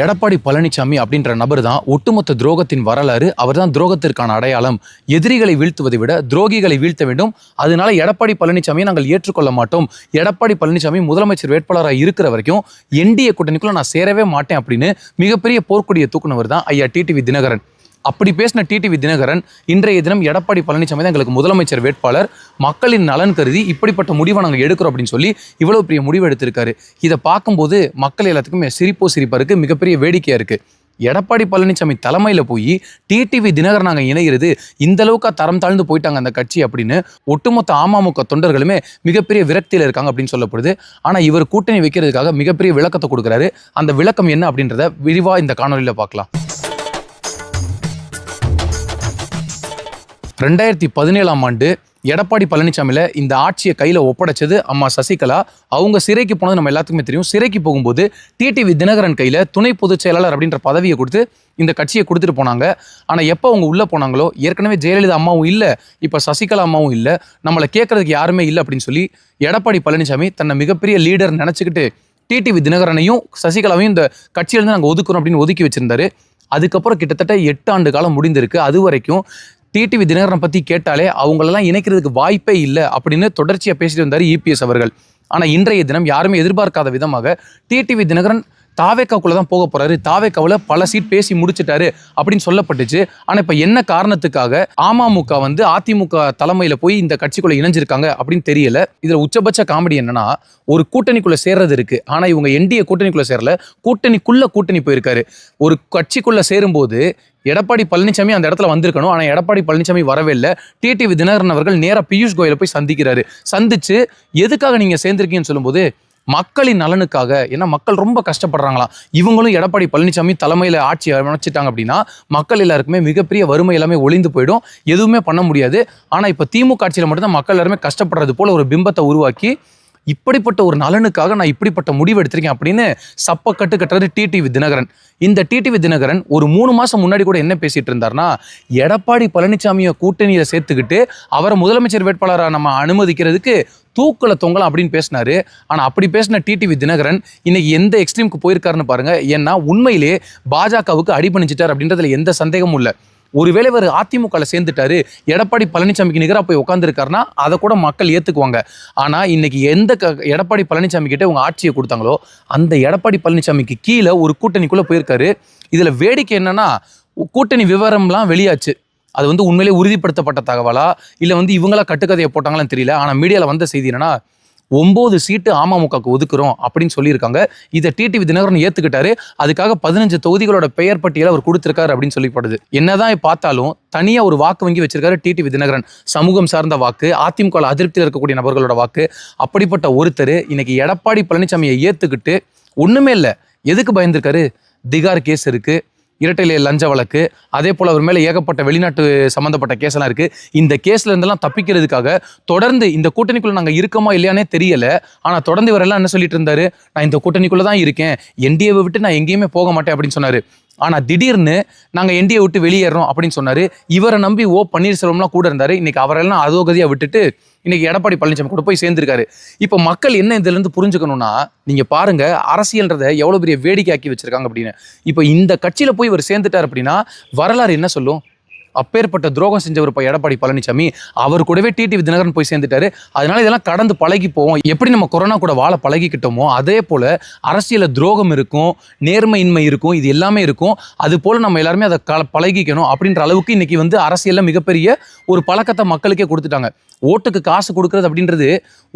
எடப்பாடி பழனிசாமி அப்படின்ற நபர் தான் ஒட்டுமொத்த துரோகத்தின் வரலாறு அவர்தான் துரோகத்திற்கான அடையாளம். எதிரிகளை வீழ்த்துவதை விட துரோகிகளை வீழ்த்த வேண்டும். அதனால எடப்பாடி பழனிசாமியை நாங்கள் ஏற்றுக்கொள்ள மாட்டோம். எடப்பாடி பழனிசாமி முதலமைச்சர் வேட்பாளராக இருக்கிற வரைக்கும் என்டிஏ கூட்டணிக்குள்ள நான் சேரவே மாட்டேன் அப்படின்னு மிகப்பெரிய போர்க்கொடியை தூக்குனவர் தான் ஐயா டிடிவி தினகரன். அப்படி பேசின டிடிவி தினகரன் இன்றைய தினம் எடப்பாடி பழனிசாமி தான் எங்களுக்கு முதலமைச்சர் வேட்பாளர். மக்களின் நலன் கருதி இப்படிப்பட்ட முடிவை நாங்கள் எடுக்கிறோம் அப்படின்னு சொல்லி இவ்வளோ பெரிய முடிவு எடுத்திருக்காரு. இதை பார்க்கும்போது மக்கள் எல்லாத்துக்குமே சிரிப்போ சிரிப்பாக இருக்குது மிகப்பெரிய வேடிக்கையாக இருக்குது எடப்பாடி பழனிசாமி தலைமையில் போய் டிடிவி தினகரன் நாங்கள் இணைகிறது இந்த அளவுக்கு தரம் தாழ்ந்து போயிட்டாங்க அந்த கட்சி அப்படின்னு ஒட்டுமொத்த அமமுக தொண்டர்களுமே மிகப்பெரிய விரக்தியில் இருக்காங்க அப்படின்னு சொல்லப்படுது. ஆனால் இவர் கூட்டணி வைக்கிறதுக்காக மிகப்பெரிய விளக்கத்தை கொடுக்குறாரு. அந்த விளக்கம் என்ன அப்படின்றத விரிவாக இந்த காணொலியில் பார்க்கலாம். ரெண்டாயிரத்தி பதினேழாம் ஆண்டு எடப்பாடி பழனிசாமியில் இந்த ஆட்சியை கையில் ஒப்படைச்சது அம்மா சசிகலா. அவங்க சிறைக்கு போனது நம்ம எல்லாத்துக்குமே தெரியும். சிறைக்கு போகும்போது டிடிவி தினகரன் கையில் துணை பொதுச் செயலாளர் அப்படின்ற பதவியை கொடுத்து இந்த கட்சியை கொடுத்துட்டு போனாங்க. ஆனால் எப்போ அவங்க உள்ளே போனாங்களோ ஏற்கனவே ஜெயலலிதா அம்மாவும் இல்லை இப்போ சசிகலா அம்மாவும் இல்லை நம்மளை கேட்குறதுக்கு யாருமே இல்லை அப்படின்னு சொல்லி எடப்பாடி பழனிசாமி தன்னை மிகப்பெரிய லீடர் நினச்சிக்கிட்டு டிடிவி தினகரனையும் சசிகலாவையும் இந்த கட்சியிலேருந்து நாங்கள் ஒதுக்குறோம் அப்படின்னு ஒதுக்கி வச்சுருந்தாரு. அதுக்கப்புறம் கிட்டத்தட்ட எட்டு ஆண்டு காலம் முடிந்திருக்கு. அது வரைக்கும் டிடிவி தினகரனை பற்றி கேட்டாலே அவங்களெல்லாம் இணைக்கிறதுக்கு வாய்ப்பே இல்லை அப்படின்னு தொடர்ச்சியாக பேசிட்டு வந்தார் இபிஎஸ் அவர்கள். ஆனால் இன்றைய தினம் யாருமே எதிர்பார்க்காத விதமாக டிடிவி தினகரன் தாவேக்காக்குள்ள தான் போக போறாரு. தாவேக்காவில் பல சீட் பேசி முடிச்சிட்டாரு அப்படின்னு சொல்லப்பட்டுச்சு. ஆனால் இப்போ என்ன காரணத்துக்காக அமமுக வந்து அதிமுக தலைமையில் போய் இந்த கட்சிக்குள்ள இணைஞ்சிருக்காங்க அப்படின்னு தெரியல. இதில் உச்சபட்ச காமெடி என்னன்னா ஒரு கூட்டணிக்குள்ள சேர்றது இருக்கு. ஆனால் இவங்க என்டிஏ கூட்டணிக்குள்ள சேரல. கூட்டணிக்குள்ள கூட்டணி போயிருக்காரு. ஒரு கட்சிக்குள்ள சேரும்போது எடப்பாடி பழனிசாமி அந்த இடத்துல வந்திருக்கணும். ஆனால் எடப்பாடி பழனிசாமி வரவே இல்லை. டிடிவி தினகரன் அவர்கள் நேராக பியூஷ் கோயலை போய் சந்திக்கிறாரு. சந்திச்சு எதுக்காக நீங்கள் சேர்ந்திருக்கீங்கன்னு சொல்லும்போது மக்களின் நலனுக்காக ஏன்னா மக்கள் ரொம்ப கஷ்டப்படுறாங்களாம். இவங்களும் எடப்பாடி பழனிசாமி தலைமையில் ஆட்சி அமைச்சிட்டாங்க அப்படின்னா மக்கள் எல்லாருக்குமே மிகப்பெரிய வறுமை எல்லாமே ஒளிந்து போயிடும். எதுவுமே பண்ண முடியாது. ஆனால் இப்போ திமுக ஆட்சியில் மட்டும்தான் மக்கள் எல்லாருமே கஷ்டப்படுறது போல ஒரு பிம்பத்தை உருவாக்கி இப்படிப்பட்ட ஒரு நலனுக்காக நான் இப்படிப்பட்ட முடிவு எடுத்திருக்கேன் அப்படின்னு சப்ப கட்டு கட்டுறது டிடிவி தினகரன். இந்த டிடிவி தினகரன் ஒரு மூணு மாதம் முன்னாடி கூட என்ன பேசிட்டு இருந்தார்னா எடப்பாடி பழனிசாமியை கூட்டணியில் சேர்த்துக்கிட்டு அவரை முதலமைச்சர் வேட்பாளராக நம்ம அனுமதிக்கிறதுக்கு தூக்கல தொங்கலாம் அப்படின்னு பேசினாரு. ஆனால் அப்படி பேசின டிடிவி தினகரன் இன்னைக்கு எந்த எக்ஸ்ட்ரீமுக்கு போயிருக்காருன்னு பாருங்க. ஏன்னா உண்மையிலே பாஜகவுக்கு அடிபணிச்சிட்டார் அப்படின்றதுல எந்த சந்தேகமும் இல்லை. ஒருவேளை இவர் அதிமுகவில் சேர்ந்துட்டாரு எடப்பாடி பழனிசாமிக்கு நிகராக போய் உட்காந்துருக்காருன்னா அதை கூட மக்கள் ஏற்றுக்குவாங்க ஆனால் இன்னைக்கு எந்த க எடப்பாடி பழனிசாமி கிட்டே இவங்க ஆட்சியை கொடுத்தாங்களோ அந்த எடப்பாடி பழனிசாமிக்கு கீழே ஒரு கூட்டணிக்குள்ளே போயிருக்காரு. இதில் வேடிக்கை என்னன்னா கூட்டணி விவரம்லாம் வெளியாச்சு. அது வந்து உண்மையிலே உறுதிப்படுத்தப்பட்ட தகவலா? இல்லை வந்து இவங்களா கட்டுக்கதையை போட்டாங்களான்னு தெரியல. ஆனால் மீடியாவில் வந்த செய்தி என்னன்னா ஒம்பது சீட்டு அமமுகவுக்கு ஒதுக்குறோம் அப்படின்னு சொல்லியிருக்காங்க. இதை டிடிவி தினகரன் ஏற்றுக்கிட்டாரு அதுக்காக பதினஞ்சு தொகுதிகளோட பெயர் பட்டியலை அவர் கொடுத்துருக்காரு அப்படின்னு சொல்லப்படுது. என்னதான் பார்த்தாலும் தனியாக ஒரு வாக்கு வங்கி வச்சிருக்காரு டிடிவி தினகரன். சமூகம் சார்ந்த வாக்கு அதிமுக அதிருப்தியில் இருக்கக்கூடிய நபர்களோட வாக்கு. அப்படிப்பட்ட ஒருத்தர் இன்னைக்கு எடப்பாடி பழனிசாமியை ஏற்றுக்கிட்டு ஒன்றுமே இல்லை. எதுக்கு பயந்துருக்காரு? திகார் கேஸ் இருக்குது இரட்டையிலே லஞ்ச வழக்கு அதே போல் அவர் மேலே ஏகப்பட்ட வெளிநாட்டு சம்மந்தப்பட்ட கேஸ்லாம் இருக்குது இந்த கேஸ்ல இருந்தெல்லாம் தப்பிக்கிறதுக்காக தொடர்ந்து இந்த கூட்டணிக்குள்ளே நாங்கள் இருக்கோமா இல்லையானே தெரியலை. ஆனால் தொடர்ந்து இவரெல்லாம் என்ன சொல்லிட்டு இருந்தார்? நான் இந்த கூட்டணிக்குள்ளே தான் இருக்கேன். என்டிஏவை விட்டு நான் எங்கேயுமே போக மாட்டேன் அப்படின்னு சொன்னார். ஆனால் திடீர்னு நாங்கள் என்டிஏ விட்டு வெளியேறோம் அப்படின்னு சொன்னார். இவரை நம்பி ஓ பன்னீர்செல்வம்லாம் கூட இருந்தார். இன்றைக்கி அவரெல்லாம் அதோகதியாக விட்டுட்டு இன்றைக்கி எடப்பாடி பழனிசாமி கூட போய் சேர்ந்துருக்காரு. இப்போ மக்கள் என்ன இதுலேருந்து புரிஞ்சுக்கணும்னா நீங்கள் பாருங்கள் அரசியல்ன்றதை எவ்வளோ பெரிய வேடிக்கையாக்கி வச்சுருக்காங்க அப்படின்னு. இப்போ இந்த கட்சியில் போய் இவர் சேர்ந்துட்டார் அப்படின்னா வரலாறு என்ன சொல்லும்? அப்பேற்பட்ட துரோகம் செஞ்சவர் இப்போ எடப்பாடி பழனிசாமி. அவர் கூடவே டிடிவி தினகரன் போய் சேர்ந்துட்டாரு. அதனால இதெல்லாம் கடந்து பழகி போவோம். எப்படி நம்ம கொரோனா கூட வாழ பழகிக்கிட்டோமோ அதே போல் அரசியலில் துரோகம் இருக்கும் நேர்மையின்மை இருக்கும் இது எல்லாமே இருக்கும். அது போல் நம்ம எல்லாருமே அதை க பழகிக்கணும் அப்படின்ற அளவுக்கு இன்றைக்கி வந்து அரசியலில் மிகப்பெரிய ஒரு பழக்கத்தை மக்களுக்கே கொடுத்துட்டாங்க. ஓட்டுக்கு காசு கொடுக்கறது அப்படின்றது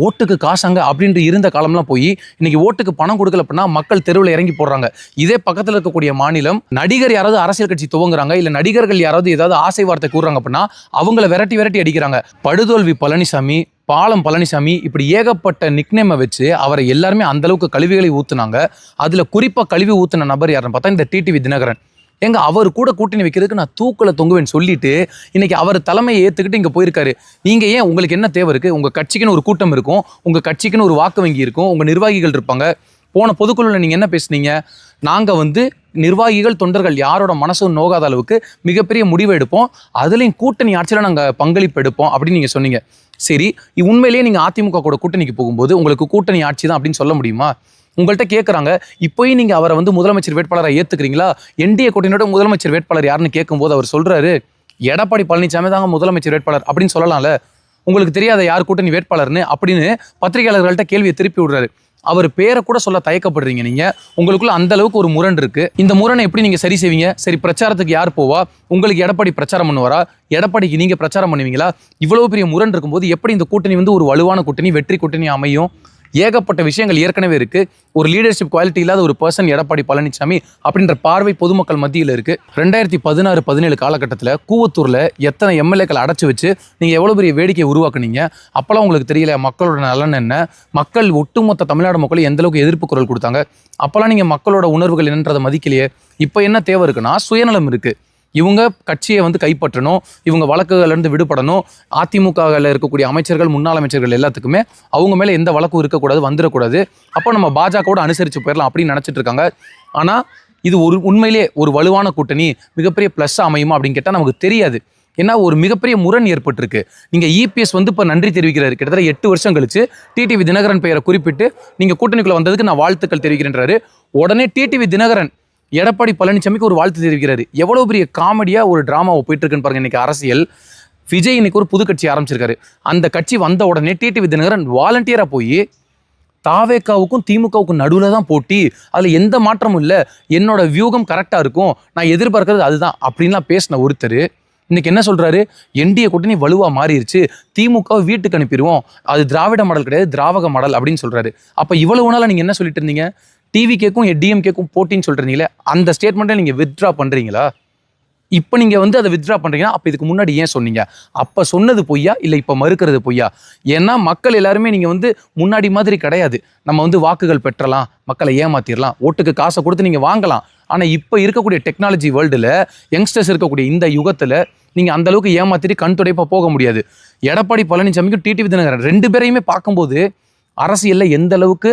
ஓட்டுக்கு காசாங்க அப்படின்ட்டு இருந்த காலம்லாம் போய் இன்னைக்கு ஓட்டுக்கு பணம் கொடுக்கல அப்படின்னா மக்கள் தெருவில் இறங்கி போடுறாங்க. இதே பக்கத்தில் இருக்கக்கூடிய மாநிலம் நடிகர் யாராவது அரசியல் கட்சி துவங்குறாங்க இல்லை நடிகர்கள் யாராவது ஏதாவது ஆசை வார்த்தை கூறுறாங்க அப்படின்னா அவங்கள விரட்டி விரட்டி அடிக்கிறாங்க. படுதோல்வி பழனிசாமி பாலம் பழனிசாமி இப்படி ஏகப்பட்ட நிக்னேமை வச்சு அவரை எல்லாருமே அந்தளவுக்கு கழிவுகளை ஊற்றுனாங்க அதில் குறிப்பாக கழிவு ஊத்துன நபர் யாருன்னு பார்த்தா இந்த டிடிவி தினகரன். எங்க அவர் கூட கூட்டணி வைக்கிறதுக்கு நான் தூக்கில் தொங்குவேன்னு சொல்லிட்டு இன்னைக்கு அவர் தலைமையை ஏற்றுக்கிட்டு இங்கே போயிருக்காரு. நீங்கள் ஏன் உங்களுக்கு என்ன தேவை இருக்குது உங்கள் கட்சிக்குன்னு ஒரு கூட்டம் இருக்கும். உங்கள் கட்சிக்குன்னு ஒரு வாக்கு வங்கி இருக்கும். உங்கள் நிர்வாகிகள் இருப்பாங்க. போன பொதுக்குழுவில் நீங்கள் என்ன பேசுனீங்க? நாங்கள் வந்து நிர்வாகிகள் தொண்டர்கள் யாரோட மனசும் நோகாத அளவுக்கு மிகப்பெரிய முடிவு எடுப்போம். அதுலேயும் கூட்டணி ஆட்சியில் நாங்கள் பங்களிப்பு எடுப்போம் அப்படின்னு நீங்கள் சொன்னீங்க. சரி உண்மையிலேயே நீங்கள் அதிமுக கூட கூட்டணிக்கு போகும்போது உங்களுக்கு கூட்டணி ஆட்சி தான் அப்படின்னு சொல்ல முடியுமா? உங்கள்கிட்ட கேட்குறாங்க இப்போயும் நீங்கள் அவரை வந்து முதலமைச்சர் வேட்பாளராக ஏற்றுக்கிறீங்களா என்டிஏ கூட்டணியோட முதலமைச்சர் வேட்பாளர் யாருன்னு கேட்கும்போது அவர் சொல்கிறாரு எடப்பாடி பழனிசாமி தாங்க முதலமைச்சர் வேட்பாளர் அப்படின்னு சொல்லலாம்ல. உங்களுக்கு தெரியாத யார் கூட்டணி வேட்பாளர்னு அப்படின்னு பத்திரிகையாளர்கள்ட்ட கேள்வியை திருப்பி விடுறாரு. அவர் பேரை கூட சொல்ல தயக்கப்படுறீங்க நீங்க. உங்களுக்குள்ள அந்த அளவுக்கு ஒரு முரண் இருக்கு. இந்த முரணை எப்படி நீங்க சரி செய்வீங்க? சரி பிரச்சாரத்துக்கு யார் போவா? உங்களுக்கு எடப்பாடி பிரச்சாரம் பண்ணுவாரா? எடப்பாடிக்கு நீங்க பிரச்சாரம் பண்ணுவீங்களா? இவ்வளவு பெரிய முரண் இருக்கும்போது எப்படி இந்த கூட்டணி வந்து ஒரு வலுவான கூட்டணி வெற்றி கூட்டணி அமையும்? ஏகப்பட்ட விஷயங்கள் ஏற்கனவே இருக்குது ஒரு லீடர்ஷிப் குவாலிட்டி இல்லாத ஒரு பர்சன் எடப்பாடி பழனிசாமி அப்படின்ற பார்வை பொதுமக்கள் மத்தியில் இருக்குது ரெண்டாயிரத்தி பதினாறு பதினேழு காலகட்டத்தில் கூவத்தூரில் எத்தனை எம்எல்ஏக்கள் அடைச்சி வச்சு நீங்கள் எவ்வளோ பெரிய வேடிக்கையை உருவாக்குனீங்க? அப்போல்லாம் உங்களுக்கு தெரியல மக்களோட நலன் என்ன? மக்கள் ஒட்டுமொத்த தமிழ்நாடு மக்கள் எந்த அளவுக்கு எதிர்ப்பு குரல் கொடுத்தாங்க? அப்போல்லாம் நீங்கள் மக்களோட உணர்வுகள் என்னன்றதை மதிக்கலையே. இப்போ என்ன தேவை இருக்குன்னா சுயநலம் இருக்குது இவங்க கட்சியை வந்து கைப்பற்றணும் இவங்க வழக்குகள்லேருந்து விடுபடணும். அதிமுகவில் இருக்கக்கூடிய அமைச்சர்கள் முன்னாள் அமைச்சர்கள் எல்லாத்துக்குமே அவங்க மேலே எந்த வழக்கும் இருக்கக்கூடாது வந்துடக்கூடாது அப்போ நம்ம பாஜகவோட அனுசரித்து போயிடலாம் அப்படின்னு நினச்சிட்டு இருக்காங்க. ஆனால் இது ஒரு உண்மையிலே ஒரு வலுவான கூட்டணி மிகப்பெரிய ப்ளஸ் அமையுமா அப்படின்னு கேட்டால் நமக்கு தெரியாது. ஏன்னா ஒரு மிகப்பெரிய முரண் ஏற்பட்டிருக்கு. நீங்கள் இபிஎஸ் வந்து இப்போ நன்றி தெரிவிக்கிறாரு. கிட்டத்தட்ட எட்டு வருஷம் கழிச்சு டிடிவி தினகரன் பெயரை குறிப்பிட்டு நீங்கள் கூட்டணிக்குள்ளே வந்ததுக்கு நான் வாழ்த்துக்கள் தெரிவிக்கிறேன்றாரு. உடனே டிடிவி தினகரன் எடப்பாடி பழனிசாமிக்கு ஒரு வாழ்த்து தெரிவிக்கிறாரு. எவ்வளோ பெரிய காமெடியாக ஒரு ட்ராமாவை போயிட்டு இருக்குன்னு பாருங்க இன்னைக்கு அரசியல். விஜய் இன்னைக்கு ஒரு புது கட்சி ஆரம்பிச்சிருக்காரு. அந்த கட்சி வந்த உடனே டிடிவி தினகரன் வாலண்டியராக போய் தாவேக்காவுக்கும் திமுகவுக்கும் நடுவில் தான் போட்டி. அதில் எந்த மாற்றமும் இல்லை. என்னோட வியூகம் கரெக்டாக இருக்கும். நான் எதிர்பார்க்கறது அதுதான் அப்படின்லாம் பேசின ஒருத்தர். இன்னைக்கு என்ன சொல்கிறாரு என்டிஏ கூட்டணி வலுவாக மாறிடுச்சு திமுக வீட்டுக்கு அனுப்பிடுவோம். அது திராவிட மாடல் கிடையாது திராவக மாடல் அப்படின்னு சொல்கிறாரு அப்போ இவ்வளவு நாளாக நீங்கள் என்ன சொல்லிட்டு இருந்தீங்க? டிவி கேக்கும் டிஎம்கேக்கும் போட்டின்னு சொல்கிறீங்களே அந்த ஸ்டேட்மெண்ட்டை நீங்கள் வித்ட்ரா பண்ணுறீங்களா இப்போ நீங்கள் வந்து அதை வித்ட்ரா பண்ணுறீங்கன்னா அப்போ இதுக்கு முன்னாடி ஏன் சொன்னீங்க? அப்போ சொன்னது பொய்யா? இல்லை இப்போ மறுக்கிறது பொய்யா? ஏன்னா மக்கள் எல்லாருமே நீங்கள் வந்து முன்னாடி மாதிரி கிடையாது. நம்ம வந்து வாக்குகள் பெற்றலாம் மக்களை ஏமாத்திடலாம் ஓட்டுக்கு காசை கொடுத்து நீங்கள் வாங்கலாம். ஆனால் இப்போ இருக்கக்கூடிய டெக்னாலஜி வேர்ல்டில் யங்ஸ்டர்ஸ் இருக்கக்கூடிய இந்த யுகத்தில் நீங்கள் அந்தளவுக்கு ஏமாத்திட்டு கண் துடைப்பாக போக முடியாது. எடப்பாடி பழனிசாமிக்கும் டிடிவி தினகரன் ரெண்டு பேரையுமே பார்க்கும்போது அரசியலில் எந்த அளவுக்கு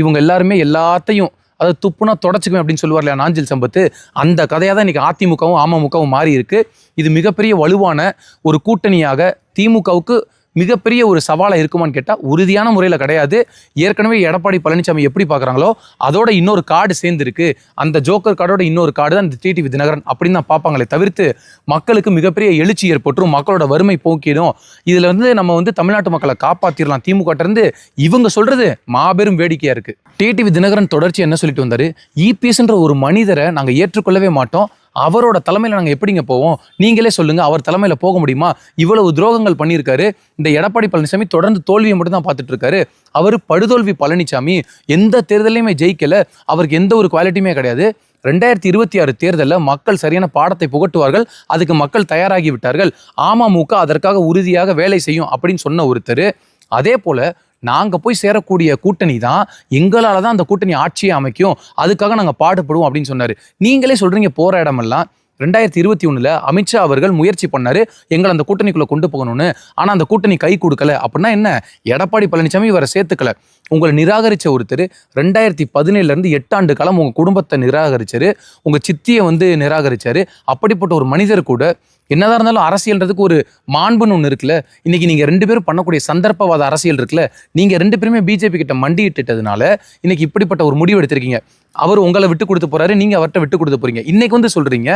இவங்க எல்லாருமே எல்லாத்தையும் அதை துப்புனா தொடச்சிக்குவேன் அப்படின்னு சொல்லுவார் இல்லையா நாஞ்சில் சம்பத்து அந்த கதையாக தான் இன்றைக்கி அதிமுகவும் அமமுகவும் மாறி இருக்குது இது மிகப்பெரிய வலுவான ஒரு கூட்டணியாக திமுகவுக்கு மிகப்பெரிய ஒரு சவாலாக இருக்குமான்னு கேட்டால் உறுதியான முறையில் கிடையாது. ஏற்கனவே எடப்பாடி பழனிசாமி எப்படி பார்க்குறாங்களோ அதோட இன்னொரு கார்டு சேர்ந்துருக்கு. அந்த ஜோக்கர் கார்டோட இன்னொரு கார்டு தான் இந்த டிடிவி தினகரன் அப்படின்னு தான் பார்ப்பாங்களே தவிர்த்து மக்களுக்கு மிகப்பெரிய எழுச்சி ஏற்பட்டுரும் மக்களோட வறுமை போக்கிடும். இதில் வந்து நம்ம வந்து தமிழ்நாட்டு மக்களை காப்பாற்றிடலாம் திமுகட்டிருந்து இவங்க சொல்கிறது மாபெரும் வேடிக்கையாக இருக்குது டிடிவி தினகரன் தொடர்ச்சி என்ன சொல்லிட்டு வந்தார்? இபிஎஸ்ன்ற ஒரு மனிதரை நாங்கள் ஏற்றுக்கொள்ளவே மாட்டோம். அவரோட தலைமையில் நாங்கள் எப்படிங்க போவோம்? நீங்களே சொல்லுங்கள் அவர் தலைமையில் போக முடியுமா? இவ்வளவு துரோகங்கள் பண்ணியிருக்காரு. இந்த எடப்பாடி பழனிசாமி தொடர்ந்து தோல்வியை மட்டும் தான் பார்த்துட்டு இருக்காரு அவர் படுதோல்வி பழனிசாமி எந்த தேர்தலையுமே ஜெயிக்கலை. அவருக்கு எந்த ஒரு குவாலிட்டியுமே கிடையாது. ரெண்டாயிரத்தி இருபத்தி ஆறு தேர்தலில் மக்கள் சரியான பாடத்தை புகட்டுவார்கள். அதுக்கு மக்கள் தயாராகி விட்டார்கள். அமமுக அதற்காக உறுதியாக வேலை செய்யும் அப்படின்னு சொன்ன ஒருத்தர். அதே போல் நாங்கள் போய் சேரக்கூடிய கூட்டணி தான் எங்களால் தான் அந்த கூட்டணி ஆட்சியை அமைக்கும். அதுக்காக நாங்கள் பாடுபடுவோம் அப்படின்னு சொன்னார். நீங்களே சொல்கிறீங்க போகிற இடமெல்லாம். ரெண்டாயிரத்தி இருபத்தி ஒன்றில் அமித்ஷா அவர்கள் முயற்சி பண்ணார் எங்களை அந்த கூட்டணிக்குள்ளே கொண்டு போகணும்னு. ஆனால் அந்த கூட்டணி கை கொடுக்கல. அப்படின்னா என்ன? எடப்பாடி பழனிசாமி இவரை சேர்த்துக்கல. உங்களை நிராகரிச்ச ஒருத்தர் ரெண்டாயிரத்தி பதினேழுலேருந்து எட்டாண்டு காலம் உங்கள் குடும்பத்தை நிராகரிச்சார். உங்கள் சித்தியை வந்து நிராகரித்தார் அப்படிப்பட்ட ஒரு மனிதர் கூட என்னதான் இருந்தாலும் அரசியல்ன்றதுக்கு ஒரு மாண்புன்னு ஒன்று இருக்குல்ல? இன்னைக்கு நீங்கள் ரெண்டு பேரும் பண்ணக்கூடிய சந்தர்ப்பவாத அரசியல் இருக்குல்ல? நீங்கள் ரெண்டு பேருமே பிஜேபி கிட்ட மண்டியிட்டுட்டதுனால இன்னைக்கு இப்படிப்பட்ட ஒரு முடிவு எடுத்திருக்கீங்க. அவர் உங்களை விட்டு கொடுத்து போறாரு நீங்கள் அவர்கிட்ட விட்டு கொடுத்து போறீங்க. இன்னைக்கு வந்து சொல்றீங்க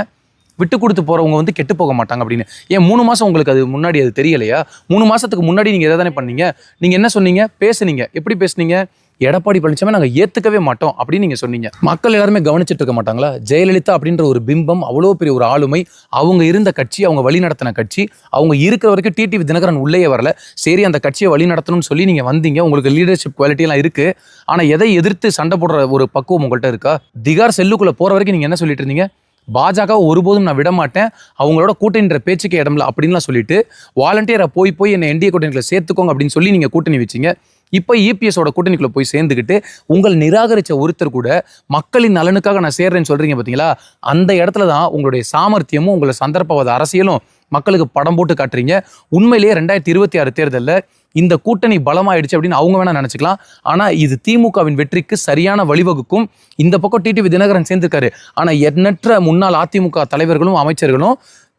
விட்டு கொடுத்து போகிறவங்க வந்து கெட்டு போக மாட்டாங்க அப்படின்னு. ஏன் மூணு மாதம் உங்களுக்கு அது முன்னாடி அது தெரியலையா? மூணு மாதத்துக்கு முன்னாடி நீங்கள் எதை தானே பண்ணீங்க? நீங்கள் என்ன சொன்னீங்க? பேசுனீங்க. எப்படி பேசுனீங்க? எடப்பாடி பழனிசாமி நாங்கள் ஏற்றுக்கவே மாட்டோம் அப்படின்னு நீங்கள் சொன்னீங்க. மக்கள் எல்லாருமே கவனிச்சிட்டு இருக்க மாட்டாங்களா? ஜெயலலிதா அப்படின்ற ஒரு பிம்பம் அவ்வளோ பெரிய ஒரு ஆளுமை அவங்க இருந்த கட்சி அவங்க வழி நடத்தின கட்சி அவங்க இருக்கிற வரைக்கும் டிடிவி தினகரன் உள்ளே வரல. சரி அந்த கட்சியை வழி நடத்தணும்னு சொல்லி நீங்கள் வந்தீங்க. உங்களுக்கு லீடர்ஷிப் குவாலிட்டியெல்லாம் இருக்குது ஆனால் எதை எதிர்த்து சண்டை போடுற ஒரு பக்குவம் உங்கள்கிட்ட இருக்கா? திகார் செல்லுக்குள்ளே போகிற வரைக்கும் நீங்கள் என்ன சொல்லிட்டு இருந்தீங்க? பாஜக ஒருபோதும் நான் விட மாட்டேன் அவங்களோட கூட்டணின்ற பேச்சுக்கு இடம்ல அப்படின்லாம் சொல்லிட்டு வாலண்டியரை போய் போய் என்னை என்டிஏ கூட்டணிகளை சேர்த்துக்கோங்க அப்படின்னு சொல்லி நீங்கள் கூட்டணி வச்சிங்க. இப்போ இபிஎஸோட கூட்டணிக்குள்ளே போய் சேர்ந்துக்கிட்டு உங்கள் நிராகரிச்ச ஒருத்தர் கூட மக்களின் நலனுக்காக நான் சேர்றேன்னு சொல்கிறீங்க பார்த்தீங்களா அந்த இடத்துல தான் உங்களுடைய சாமர்த்தியமும் உங்களை சந்தர்ப்பவாத அரசியலும் மக்களுக்கு படம் போட்டு காட்டுறீங்க. உண்மையிலேயே ரெண்டாயிரத்தி இருபத்தி ஆறு தேர்தலில் இந்த கூட்டணி பலமாயிடுச்சு அப்படின்னு அவங்க வேணா நினச்சிக்கலாம். ஆனால் இது திமுகவின் வெற்றிக்கு சரியான வழிவகுக்கும். இந்த பக்கம் டிடிவி தினகரன் சேர்ந்திருக்காரு. ஆனால் எண்ணற்ற முன்னாள் அதிமுக தலைவர்களும் அமைச்சர்களும்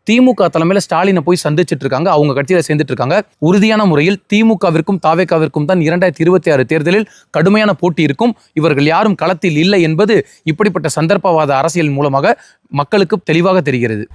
திமுக தலைமையில் ஸ்டாலினை போய் சந்திச்சிட்டு இருக்காங்க அவங்க கட்சியில் சேர்ந்துட்டு இருக்காங்க உறுதியான முறையில் திமுகவிற்கும் தாவேக்காவிற்கும் தான் இரண்டாயிரத்தி இருபத்தி ஆறு தேர்தலில் கடுமையான போட்டி இருக்கும். இவர்கள் யாரும் களத்தில் இல்லை என்பது இப்படிப்பட்ட சந்தர்ப்பவாத அரசியல் மூலமாக மக்களுக்கு தெளிவாக தெரிகிறது.